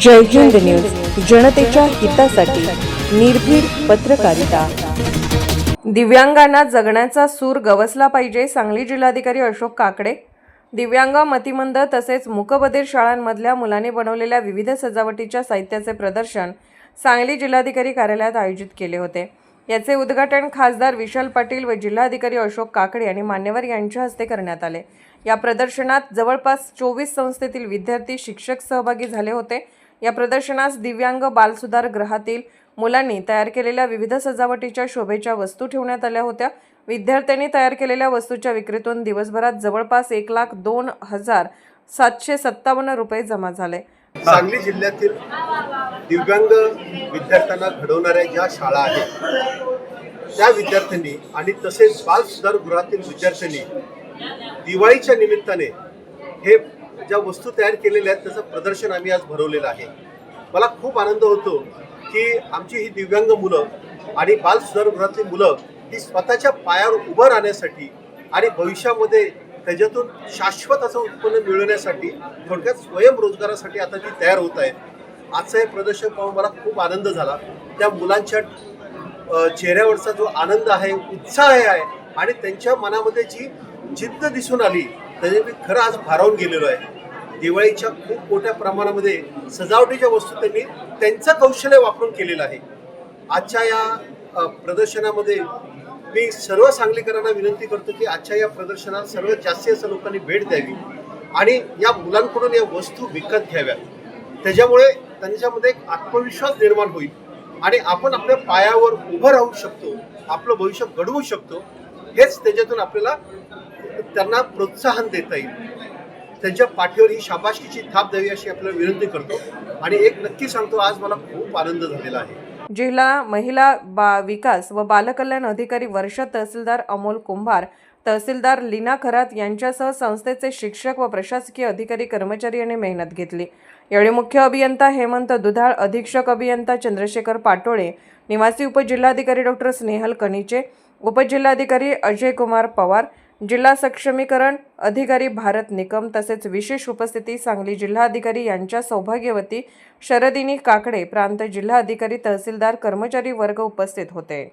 जय Hind news जनतेच्या हितासाठी निर्भीड पत्रकारिता. दिव्यांगांना जगण्याचा सूर गवसला पाहिजे सांगली जिल्हाधिकारी अशोक काकडे. दिव्यांग मतिमंद तसेच मुकबधीर शाळांमधल्या मुलांनी बनवलेल्या विविध सजावटीच्या साहित्याचे प्रदर्शन सांगली जिल्हाधिकारी कार्यालयात आयोजित केले होते. याचे उद्घाटन खासदार विशाल पाटील व जिल्हाधिकारी अशोक काकडे आणि मान्यवर यांच्या हस्ते करण्यात आले. या प्रदर्शनात जवळपास चोवीस संस्थेतील विद्यार्थी शिक्षक सहभागी झाले होते. या प्रदर्शनास दिव्यांग बालसुधार गृहातील मुलांनी तयार केलेल्या विविध सजावटीच्या शोभेच्या वस्तू ठेवण्यात आल्या होत्या. विद्यार्थ्यांनी तयार केलेल्या वस्तूच्या विक्रीतून दिवसभरात जवळपास एक लाख दोन हजार सातशे सत्तावन्न रुपये जमा झाले. सांगली जिल्ह्यातील दिव्यांग विद्यार्थ्यांना घडवणाऱ्या ज्या शाळा आहेत त्या विद्यार्थ्यांनी आणि तसेच बाल सुधारगृहातील विद्यार्थ्यांनी दिवाळीच्या निमित्ताने हे ज्या वस्तू तयार केलेल्या आहेत त्याचं प्रदर्शन आम्ही आज भरवलेलं आहे. मला खूप आनंद होतो की आमची ही दिव्यांग मुलं आणि बाल सुधारगृहातली मुलं ही स्वतःच्या पायावर उभं राहण्यासाठी आणि भविष्यामध्ये त्याच्यातून शाश्वत असं उत्पन्न मिळवण्यासाठी थोडक्यात स्वयंरोजगारासाठी आता ती तयार होत आहेत आजचं हे प्रदर्शन पाहून मला खूप आनंद झाला. त्या मुलांच्या चेहऱ्यावरचा जो आनंद आहे उत्साह आहे आणि त्यांच्या मनामध्ये जी जिद्द दिसून आली त्याने मी खरं आज भारावून गेलेलो आहे. दिवाळीच्या खूप मोठ्या प्रमाणामध्ये सजावटीच्या वस्तू त्यांनी त्यांचं कौशल्य वापरून केलेलं आहे. आजच्या या प्रदर्शनामध्ये मी सर्व सांगलीकरांना विनंती करतो की आजच्या या प्रदर्शनात सर्व जास्तीत जास्त लोकांनी भेट द्यावी आणि या मुलांकडून या वस्तू विकत घ्याव्यात त्याच्यामुळे त्यांच्यामध्ये एक आत्मविश्वास निर्माण होईल आणि आपण आपल्या पायावर उभं राहू शकतो आपलं भविष्य घडवू शकतो हेच त्याच्यातून आपल्याला त्यांना प्रोत्साहन देता येईल. त्यांच्या पाठीवर ही शाबासकीची थाप द्यावी अशी आपल्याला विनंती करतो. आणि एक नक्की सांगतो आज मला खूप आनंद झालेला आहे. जिल्हा महिला बा विकास व बालकल्याण अधिकारी वर्षा तहसीलदार अमोल कुंभार तहसीलदार लीना खरात यांच्यासह संस्थेचे शिक्षक व प्रशासकीय अधिकारी कर्मचारी यांनी मेहनत घेतली. यावेळी मुख्य अभियंता हेमंत दुधाळ अधीक्षक अभियंता चंद्रशेखर पाटोळे निवासी उपजिल्हाधिकारी डॉक्टर स्नेहल कनिचे उपजिल्हाधिकारी अजय कुमार पवार जिल्हा सक्षमीकरण अधिकारी भारत निकम तसेच विशेष उपस्थिती सांगली जिल्हाधिकारी यांच्या सौभाग्यवती शरदिनी काकडे प्रांत जिल्हाधिकारी तहसीलदार कर्मचारी वर्ग उपस्थित होते.